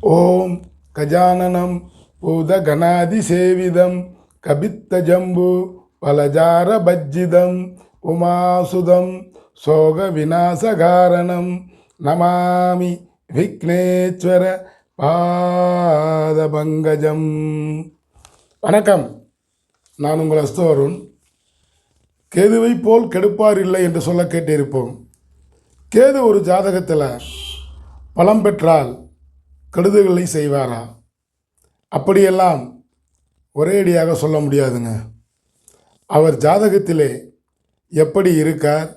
ஓம் கஜானனம் பூதகணாதிசேவிதம் கபித்தஜம்பு பலஜார பஜ்ஜிதம் உமாசுதம் சோக விநாசகாரணம் நமாமி விக்னேஸ்வர பாதபங்கஜம். வணக்கம். நான் உங்கள் அஸ்தோருண் கேதுவை போல் கெடுப்பார் இல்லை என்று சொல்ல கேட்டிருப்போம். கேது ஒரு ஜாதகத்தில் பலம் பெற்றால் கெடுதல்களை செய்வாரா? அப்படியெல்லாம் ஒரேடியாக சொல்ல முடியாதுங்க. அவர் ஜாதகத்திலே எப்படி இருக்கார்?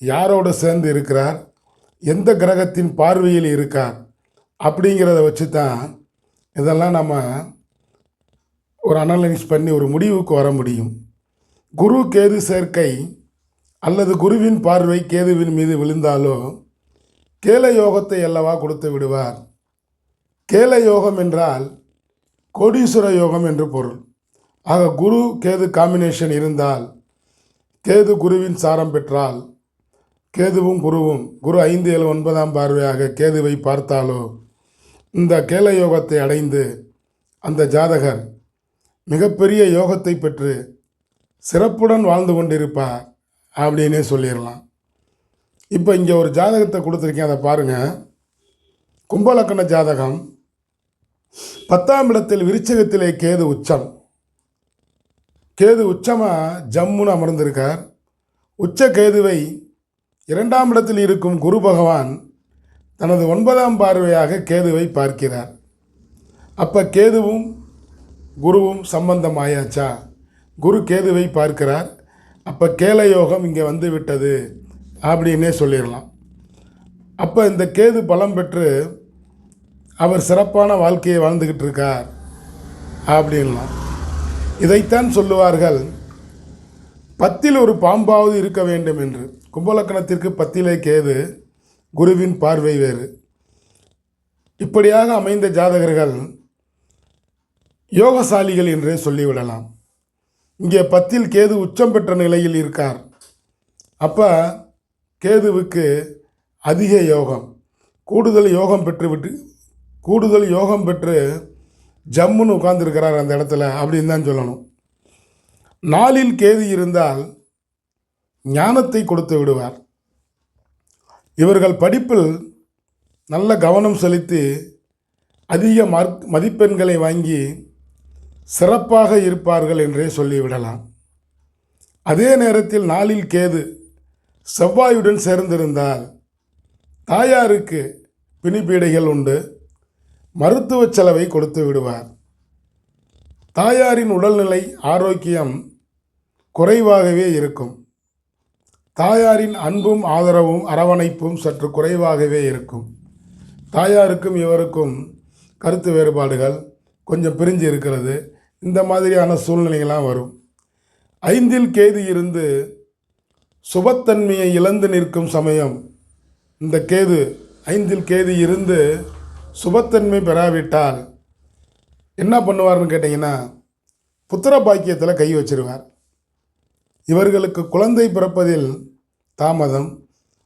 யாரோடு சேர்ந்து இருக்கிறார்? எந்த கிரகத்தின் பார்வையில் இருக்கார்? அப்படிங்கிறத வச்சு தான் இதெல்லாம் நம்ம ஒரு அனலைஸ் பண்ணி ஒரு முடிவுக்கு வர முடியும். குரு கேது சேர்க்கை அல்லது குருவின் பார்வை கேதுவின் மீது விழுந்தாலோ கேல யோகத்தை அல்லவா கொடுத்து விடுவார். கேல யோகம் என்றால் கோடீஸ்வர யோகம் என்று பொருள். ஆக குரு கேது காம்பினேஷன் இருந்தால் கேது குருவின் சாரம் பெற்றால் கேதுவும் குருவும் குரு ஐந்து ஏழு ஒன்பதாம் பார்வையாக கேதுவை பார்த்தாலோ இந்த கேல யோகத்தை அடைந்து அந்த ஜாதகர் மிகப்பெரிய யோகத்தை பெற்று சிறப்புடன் வாழ்ந்து கொண்டிருப்பார் அப்படின்னே சொல்லிடலாம். இப்போ இங்கே ஒரு ஜாதகத்தை கொடுத்துருக்கேன் அதை பாருங்கள் கும்பலக்கண ஜாதகம் பத்தாம் இடத்தில் விருச்சகத்திலே கேது உச்சம். கேது உச்சமாக ஜம்முன்னு அமர்ந்திருக்கார். உச்ச கேதுவை இரண்டாம் இடத்தில் இருக்கும் குரு பகவான் தனது ஒன்பதாம் பார்வையாக கேதுவை பார்க்கிறார். அப்போ கேதுவும் குருவும் சம்பந்தம் ஆயாச்சா? குரு கேதுவை பார்க்கிறார். அப்போ கேல யோகம் இங்கே வந்து விட்டது அப்படின்னே சொல்லிடலாம். அப்போ இந்த கேது பலம் பெற்று அவர் சிறப்பான வாழ்க்கையை வாழ்ந்துக்கிட்டு இருக்கார் அப்படின்லாம் இதைத்தான் சொல்லுவார்கள் பத்தில் ஒரு பாம்பாவது இருக்க வேண்டும் என்று. கும்பலக்கணத்திற்கு பத்திலே கேது குருவின் பார்வை வேறு. இப்படியாக அமைந்த ஜாதகர்கள் யோகசாலிகள் என்றே சொல்லிவிடலாம். இங்கே பத்தில் கேது உச்சம் பெற்ற நிலையில் இருக்கார். அப்போ கேதுவுக்கு அதிக யோகம் கூடுதல் யோகம் பெற்றுவிட்டு கூடுதல் யோகம் பெற்று ஜம்முன்னு உட்கார்ந்துருக்கிறார் அந்த இடத்துல அப்படின்னு தான் சொல்லணும். நாளில் கேது இருந்தால் ஞானத்தை கொடுத்து விடுவார். இவர்கள் படிப்பில் நல்ல கவனம் செலுத்தி அதிக மார்க் மதிப்பெண்களை வாங்கி சிறப்பாக இருப்பார்கள் என்றே சொல்லிவிடலாம். அதே நேரத்தில் நாளில் கேது செவ்வாயுடன் சேர்ந்திருந்தால் தாயாருக்கு பிணிப்பீடைகள் உண்டு. மருத்துவ செலவை கொடுத்து விடுவார். தாயாரின் உடல்நிலை ஆரோக்கியம் குறைவாகவே இருக்கும். தாயாரின் அன்பும் ஆதரவும் அரவணைப்பும் சற்று குறைவாகவே இருக்கும். தாயாருக்கும் இவருக்கும் கருத்து வேறுபாடுகள் கொஞ்சம் பிரிஞ்சு இருக்கிறது. இந்த மாதிரியான சூழ்நிலைகள்லாம் வரும். ஐந்தில் கேது இருந்து சுபத்தன்மையை இழந்து நிற்கும் சமயம். இந்த கேது ஐந்தில் கேது இருந்து சுபத்தன்மை பெறாவிட்டால் என்ன பண்ணுவார்னு கேட்டிங்கன்னா புத்திர பாக்கியத்தில் கை வச்சிருவார். இவர்களுக்கு குழந்தை பிறப்பதில் தாமதம்.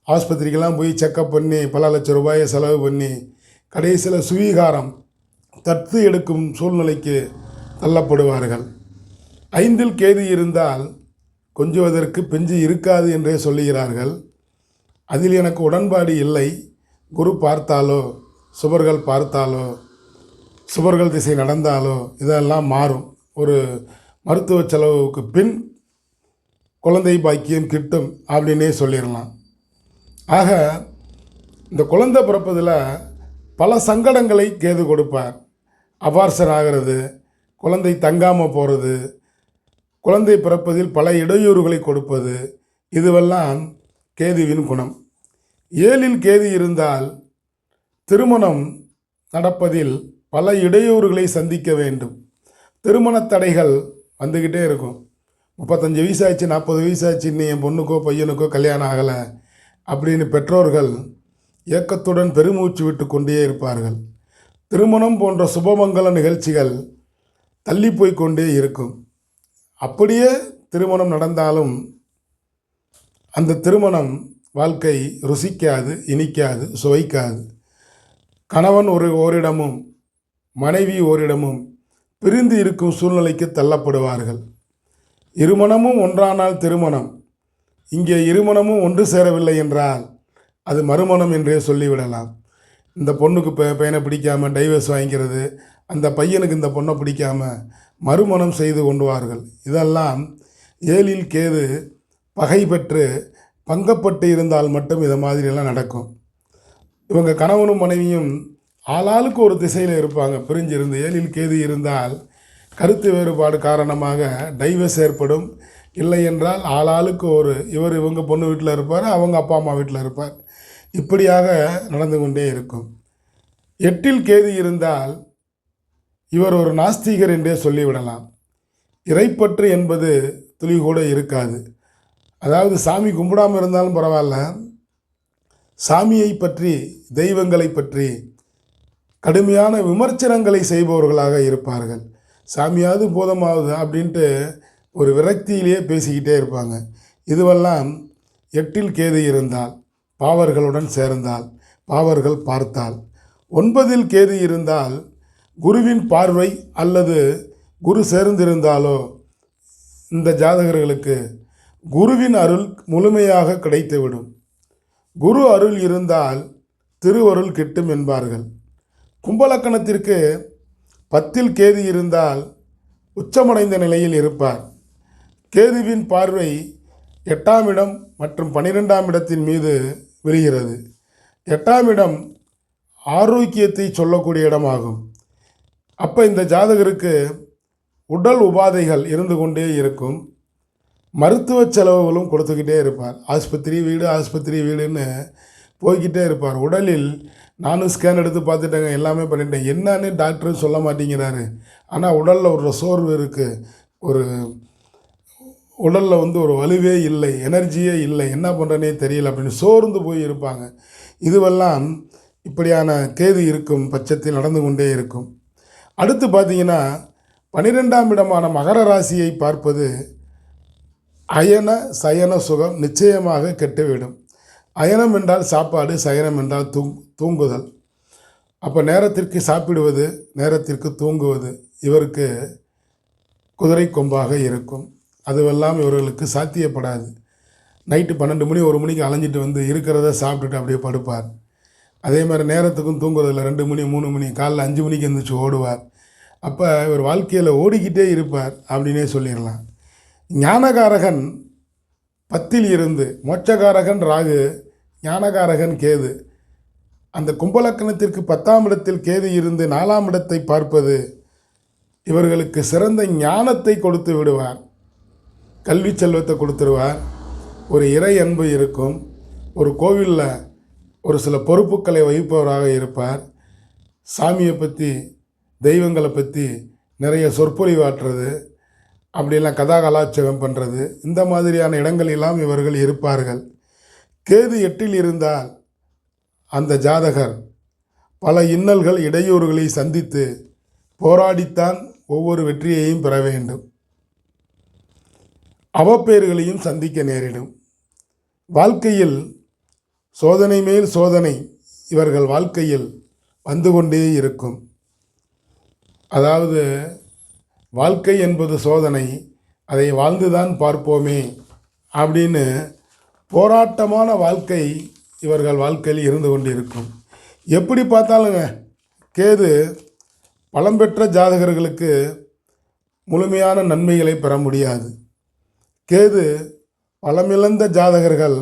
ஆஸ்பத்திரிக்கெல்லாம் போய் செக்கப் பண்ணி பல லட்சம் ரூபாயை செலவு பண்ணி கடைசியில் சுவீகாரம் தத்து எடுக்கும் சூழ்நிலைக்கு தள்ளப்படுவார்கள். ஐந்தில் கேது இருந்தால் கொஞ்சுவதற்கு பெஞ்சு இருக்காது என்றே சொல்லுகிறார்கள். அதில் எனக்கு உடன்பாடு இல்லை. குரு பார்த்தாலோ சுவர்கள் பார்த்தாலோ சுவர்கள் திசை நடந்தாலோ இதெல்லாம் மாறும். ஒரு மருத்துவ செலவுக்கு பின் குழந்தை பாக்கியம் கிட்டும் அப்படின்னே சொல்லிடலாம். ஆக இந்த குழந்தை பிறப்பதில் பல சங்கடங்களை கேது கொடுப்பார். அபார்சன் ஆகிறது குழந்தை தங்காமல் போகிறது குழந்தை பிறப்பதில் பல இடையூறுகளை கொடுப்பது இதுவெல்லாம் கேதுவின் குணம். ஏழில் கேது இருந்தால் திருமணம் நடப்பதில் பல இடையூறுகளை சந்திக்க வேண்டும். திருமணத் தடைகள் வந்துக்கிட்டே இருக்கும். முப்பத்தஞ்சு வயசாச்சு நாற்பது வயசாச்சு இன்னும் என் பொண்ணுக்கோ பையனுக்கோ கல்யாணம் ஆகலை அப்படின்னு பெற்றோர்கள் ஏக்கத்துடன் பெருமூச்சு விட்டு கொண்டே இருப்பார்கள். திருமணம் போன்ற சுபமங்கல நிகழ்ச்சிகள் தள்ளி போய் கொண்டே இருக்கும். அப்படியே திருமணம் நடந்தாலும் அந்த திருமணம் வாழ்க்கை ருசிக்காது இனிக்காது சுவைக்காது. கணவன் ஒரு ஓரிடமும் மனைவி ஓரிடமும் பிரிந்து இருக்கும் சூழ்நிலைக்கு தள்ளப்படுவார்கள். இருமணமும் ஒன்றானால் திருமணம். இங்கே இருமணமும் ஒன்று சேரவில்லை என்றால் அது மறுமணம் என்றே சொல்லிவிடலாம். இந்த பொண்ணுக்கு ப பையனை பிடிக்காம டைவர்ஸ் வாங்கிக்கிறது அந்த பையனுக்கு இந்த பொண்ணை பிடிக்காம மறுமணம் செய்து கொண்டுவார்கள். இதெல்லாம் ஏழில் கேது பகை பெற்று பங்கப்பட்டு இருந்தால் மட்டும் இதை மாதிரியெல்லாம் நடக்கும். இவங்க கணவனும் மனைவியும் ஆளாளுக்கு ஒரு திசையில் இருப்பாங்க. பிரிஞ்சு இருந்து ஏழில் கேது இருந்தால் கருத்து வேறுபாடு காரணமாக டைவர்ஸ் ஏற்படும். இல்லை என்றால் ஆளாளுக்கு ஒரு இவர் இவங்க பொண்ணு வீட்டில் இருப்பார் அவங்க அப்பா அம்மா வீட்டில் இருப்பார். இப்படியாக நடந்து கொண்டே இருக்கும். எட்டில் கேது இருந்தால் இவர் ஒரு நாஸ்திகர் என்றே சொல்லிவிடலாம். இறைப்பற்று என்பது துளி கூட இருக்காது. அதாவது சாமி கும்பிடாமல் இருந்தாலும் பரவாயில்ல. சாமியை பற்றி தெய்வங்களை பற்றி கடுமையான விமர்சனங்களை செய்பவர்களாக இருப்பார்கள். சாமியாவது போதமாவது அப்படின்ட்டு ஒரு விரக்தியிலேயே பேசிக்கிட்டே இருப்பாங்க. இதுவெல்லாம் எட்டில் கேது இருந்தால் பாவர்களுடன் சேர்ந்தால் பாவர்கள் பார்த்தால். ஒன்பதில் கேது இருந்தால் குருவின் பார்வை அல்லது குரு சேர்ந்திருந்தாலோ இந்த ஜாதகர்களுக்கு குருவின் அருள் முழுமையாக கிடைத்துவிடும். குரு அருள் இருந்தால் திருவருள் கிட்டும் என்பார்கள். கும்பலக்கணத்திற்கு பத்தில் கேது இருந்தால் உச்சமடைந்த நிலையில் இருப்பார். கேதுவின் பார்வை எட்டாம் இடம் மற்றும் பனிரெண்டாம் இடத்தின் மீது விழுகிறது எட்டாம் இடம் ஆரோக்கியத்தை சொல்லக்கூடிய இடமாகும். அப்போ இந்த ஜாதகருக்கு உடல் உபாதைகள் இருந்து கொண்டே இருக்கும். மருத்துவ செலவுகளும் கொடுத்துக்கிட்டே இருப்பார். ஆஸ்பத்திரி வீடு ஆஸ்பத்திரி வீடுன்னு போய்கிட்டே இருப்பார். உடலில் நானும் ஸ்கேன் எடுத்து பார்த்துட்டேங்க எல்லாமே பண்ணிட்டேன். என்னன்னு டாக்டரும் சொல்ல மாட்டேங்கிறாரு. ஆனால் உடலில் ஒரு சோர்வு இருக்குது ஒரு உடலில் வந்து ஒரு வலுவே இல்லை எனர்ஜியே இல்லை என்ன பண்ணுறனே தெரியல அப்படின்னு சோர்ந்து போய் இருப்பாங்க. இதுவெல்லாம் இப்படியான கேது இருக்கும் பட்சத்தில் நடந்து கொண்டே இருக்கும். அடுத்து பார்த்தீங்கன்னா பனிரெண்டாம் இடமான மகர ராசியை பார்ப்பது அயன சயன சுகம் நிச்சயமாக கெட்டுவிடும். அயனம் என்றால் சாப்பாடு சயனம் என்றால் தூங் தூங்குதல். அப்போ நேரத்திற்கு சாப்பிடுவது நேரத்திற்கு தூங்குவது இவருக்கு குதிரை கொம்பாக இருக்கும். அதுவெல்லாம் இவர்களுக்கு சாத்தியப்படாது. நைட்டு பன்னெண்டு மணி ஒரு மணிக்கு அலைஞ்சிட்டு வந்து இருக்கிறத சாப்பிட்டுட்டு அப்படியே படுப்பார். அதே மாதிரி நேரத்துக்கும் தூங்குறதில்ல ரெண்டு மணி மூணு மணி காலைல அஞ்சு மணிக்கு எழுந்திரிச்சு ஓடுவார். அப்போ இவர் வாழ்க்கையில் ஓடிக்கிட்டே இருப்பார் அப்படின்னே சொல்லிடலாம். ஞானகாரகன் பத்தில் இருந்து மோட்சகாரகன் ராகு ஞானகாரகன் கேது. அந்த கும்பலக்கணத்திற்கு பத்தாம் இடத்தில் கேது இருந்து நாலாம் இடத்தை பார்ப்பது இவர்களுக்கு சிறந்த ஞானத்தை கொடுத்து விடுவார். கல்வி செல்வத்தை கொடுத்துருவார். ஒரு இறை அன்பு இருக்கும். ஒரு கோவிலில் ஒரு சில பொறுப்புகளை வகிப்பவராக இருப்பார். சாமியை பற்றி தெய்வங்களை பற்றி நிறைய சொற்பொழிவாற்றுறது. அப்படியெல்லாம் கதா கலாச்சகம் பண்ணுறது இந்த மாதிரியான இடங்களெல்லாம் இவர்கள் இருப்பார்கள். கேது எட்டில் இருந்தால் அந்த ஜாதகர் பல இன்னல்கள் இடையூறுகளை சந்தித்து போராடித்தான் ஒவ்வொரு வெற்றியையும் பெற வேண்டும். அவப்பேறுகளையும் சந்திக்க நேரிடும். வாழ்க்கையில் சோதனை மேல் சோதனை இவர்கள் வாழ்க்கையில் வந்து கொண்டே இருக்கும். அதாவது வாழ்க்கை என்பது சோதனை அதை வாழ்ந்துதான் பார்ப்போமே அப்படின்னு போராட்டமான வாழ்க்கை இவர்கள் வாழ்க்கையில் இருந்து கொண்டிருக்கும். எப்படி பார்த்தாலுங்க கேது பலம் பெற்ற ஜாதகர்களுக்கு முழுமையான நன்மைகளை பெற முடியாது. கேது பலமிழந்த ஜாதகர்கள்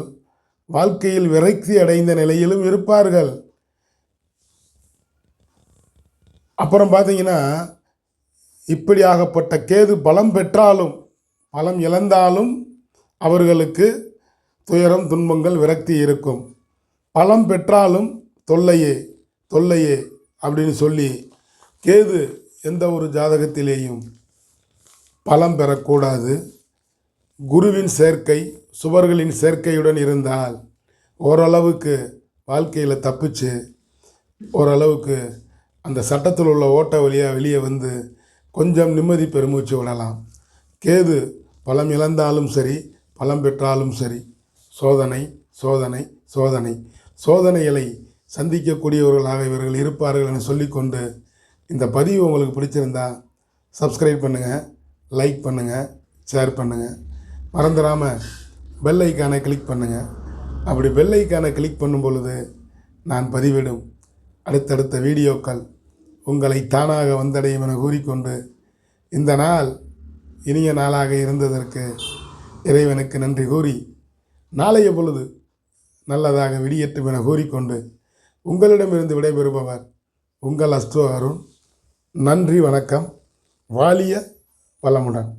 வாழ்க்கையில் விரக்தி அடைந்த நிலையிலும் இருப்பார்கள். அப்புறம் பார்த்தீங்கன்னா இப்படியாகப்பட்ட கேது பலம் பெற்றாலும் பலம் இழந்தாலும் அவர்களுக்கு துயரம் துன்பங்கள் விரக்தி இருக்கும். பலம் பெற்றாலும் தொல்லையே தொல்லையே அப்படின்னு சொல்லி கேது எந்த ஒரு ஜாதகத்திலேயும் பலம் பெறக்கூடாது. குருவின் சேர்க்கை சுவர்களின் சேர்க்கையுடன் இருந்தால் ஓரளவுக்கு வாழ்க்கையில் தப்பிச்சு ஓரளவுக்கு அந்த சட்டத்தில் உள்ள ஓட்ட வழியாக வெளியே வந்து கொஞ்சம் நிம்மதி பெருமூச்சு விடலாம். கேது பலம் இழந்தாலும் சரி பலம் பெற்றாலும் சரி. சோதனை சோதனை சோதனை. சோதனைகளை சந்திக்கக்கூடியவர்களாக இவர்கள் இருப்பார்கள் என சொல்லிக்கொண்டு இந்த பதிவு உங்களுக்கு பிடிச்சிருந்தா சப்ஸ்கிரைப் பண்ணுங்கள் லைக் பண்ணுங்கள் ஷேர் பண்ணுங்கள் மறந்துடாமல் பெல் ஐக்கானை கிளிக் பண்ணுங்கள் அப்படி பெல் ஐக்கானை கிளிக் பண்ணும் பொழுது நான் பதிவிடும் அடுத்தடுத்த வீடியோக்கள் உங்களை தானாக வந்தடையும் என கூறிக்கொண்டு இந்த நாள் இனிய நாளாக இருந்ததற்கு இறைவனுக்கு நன்றி கூறி நாளைய பொழுது நல்லதாக விடியட்டும் என கூறிக்கொண்டு உங்களிடமிருந்து விடைபெறுபவர் உங்கள் அஸ்ட்ரோ அருண். நன்றி வணக்கம். வாலிய வளமுடன்.